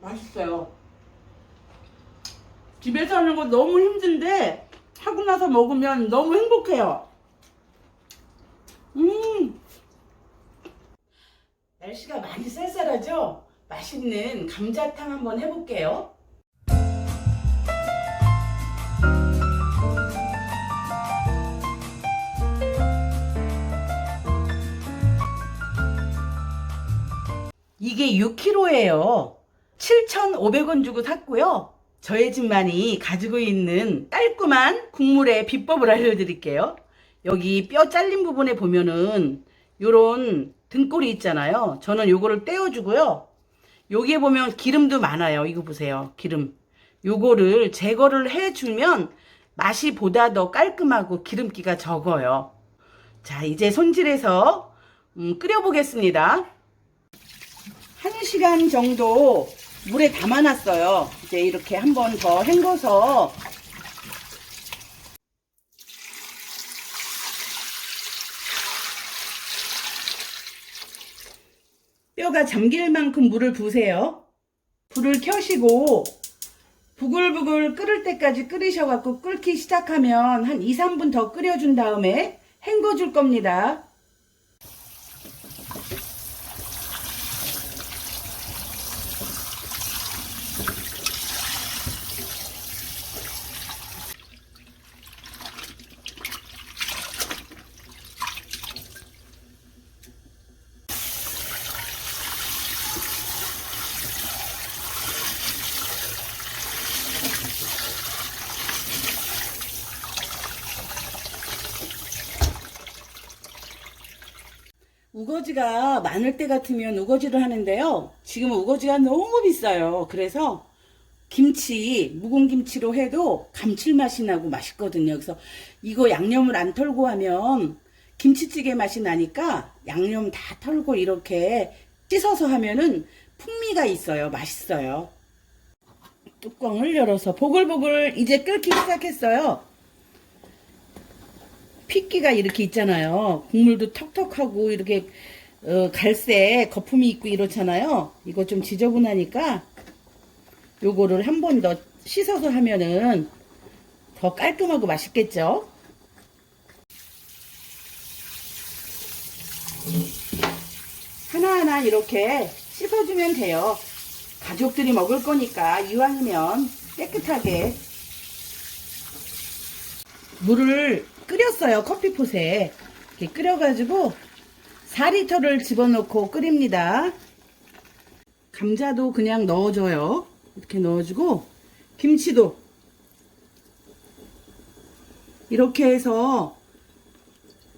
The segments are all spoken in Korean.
맛있어요. 집에서 하는 거 너무 힘든데 하고 나서 먹으면 너무 행복해요. 음. 날씨가 많이 쌀쌀하죠? 맛있는 감자탕 한번 해볼게요. 이게 6kg예요. 7,500원 주고 샀고요. 저희 집만이 가지고 있는 깔끔한 국물의 비법을 알려드릴게요. 여기 뼈 잘린 부분에 보면은 요런 등골이 있잖아요. 저는 요거를 떼어주고요. 여기에 보면 기름도 많아요. 이거 보세요. 기름. 요거를 제거를 해주면 맛이 보다 더 깔끔하고 기름기가 적어요. 자, 이제 손질해서 음, 끓여보겠습니다. 한 시간 정도 물에 담아놨어요. 이제 이렇게 한 번 더 헹궈서 뼈가 잠길 만큼 물을 부으세요. 불을 켜시고 부글부글 끓을 때까지 끓이셔갖고 끓기 시작하면 한 2, 3분 더 끓여준 다음에 헹궈줄 겁니다. 우거지가 많을 때 같으면 우거지를 하는데요. 지금 우거지가 너무 비싸요. 그래서 김치, 묵은 김치로 해도 감칠맛이 나고 맛있거든요. 그래서 이거 양념을 안 털고 하면 김치찌개 맛이 나니까 양념 다 털고 이렇게 씻어서 하면은 풍미가 있어요. 맛있어요. 뚜껑을 열어서 보글보글 이제 끓기 시작했어요. 핏기가 이렇게 있잖아요. 국물도 턱턱하고 이렇게 어, 갈색 거품이 있고 이렇잖아요. 이거 좀 지저분하니까 요거를 한 번 더 씻어서 하면은 더 깔끔하고 맛있겠죠? 하나하나 이렇게 씻어주면 돼요. 가족들이 먹을 거니까 이왕이면 깨끗하게 물을 끓였어요. 커피폿에. 이렇게 끓여가지고 4리터를 집어넣고 끓입니다. 감자도 그냥 넣어줘요. 이렇게 넣어주고 김치도 이렇게 해서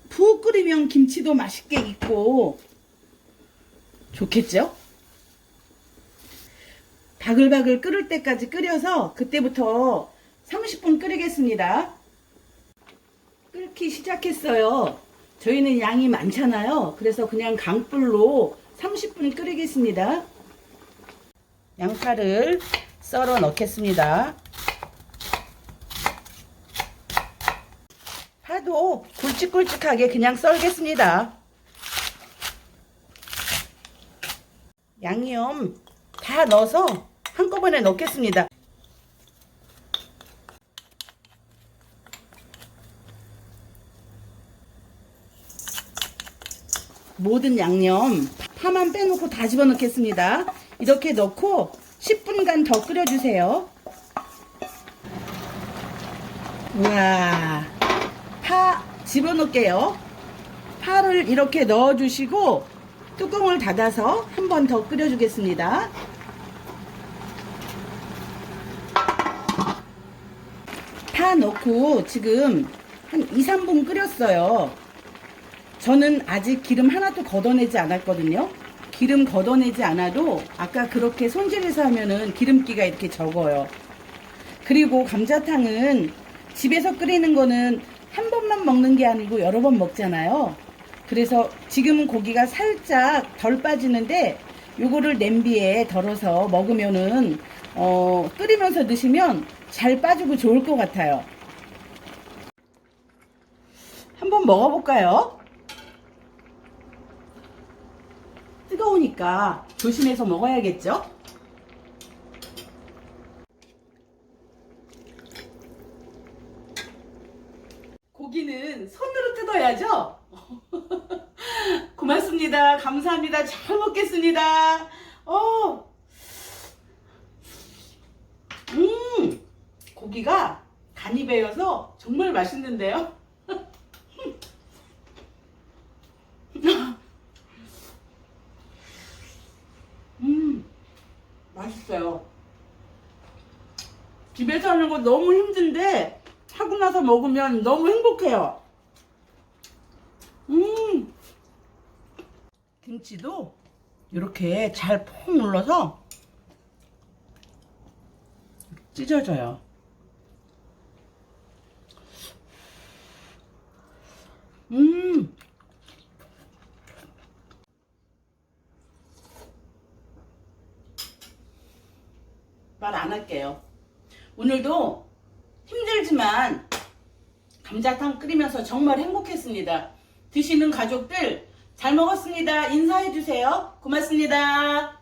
푹 끓이면 김치도 맛있게 익고 좋겠죠? 바글바글 끓을 때까지 끓여서 그때부터 30분 끓이겠습니다. 끓기 시작했어요. 저희는 양이 많잖아요. 그래서 그냥 강불로 30분 끓이겠습니다. 양파를 썰어 넣겠습니다. 파도 굵직굵직하게 그냥 썰겠습니다. 양념 다 넣어서 한꺼번에 넣겠습니다. 모든 양념 파만 빼놓고 다 집어넣겠습니다. 이렇게 넣고 10분간 더 끓여주세요. 우와, 파 집어넣을게요. 파를 이렇게 넣어주시고 뚜껑을 닫아서 한 번 더 끓여주겠습니다. 파 넣고 지금 한 2, 3분 끓였어요. 저는 아직 기름 하나도 걷어내지 않았거든요. 기름 걷어내지 않아도 아까 그렇게 손질해서 하면은 기름기가 이렇게 적어요. 그리고 감자탕은 집에서 끓이는 거는 한 번만 먹는 게 아니고 여러 번 먹잖아요. 그래서 지금은 고기가 살짝 덜 빠지는데 요거를 냄비에 덜어서 먹으면은 어, 끓이면서 드시면 잘 빠지고 좋을 것 같아요. 한번 먹어볼까요? 뜨거우니까 조심해서 먹어야겠죠? 고기는 손으로 뜯어야죠? 고맙습니다. 감사합니다. 잘 먹겠습니다. 어. 음. 고기가 간이 배여서 정말 맛있는데요? 맛있어요. 집에서 하는 거 너무 힘든데 하고 나서 먹으면 너무 행복해요. 음, 김치도 이렇게 잘 푹 눌러서 찢어져요. 음. 말 안 할게요. 오늘도 힘들지만 감자탕 끓이면서 정말 행복했습니다. 드시는 가족들 잘 먹었습니다. 인사해 주세요. 고맙습니다.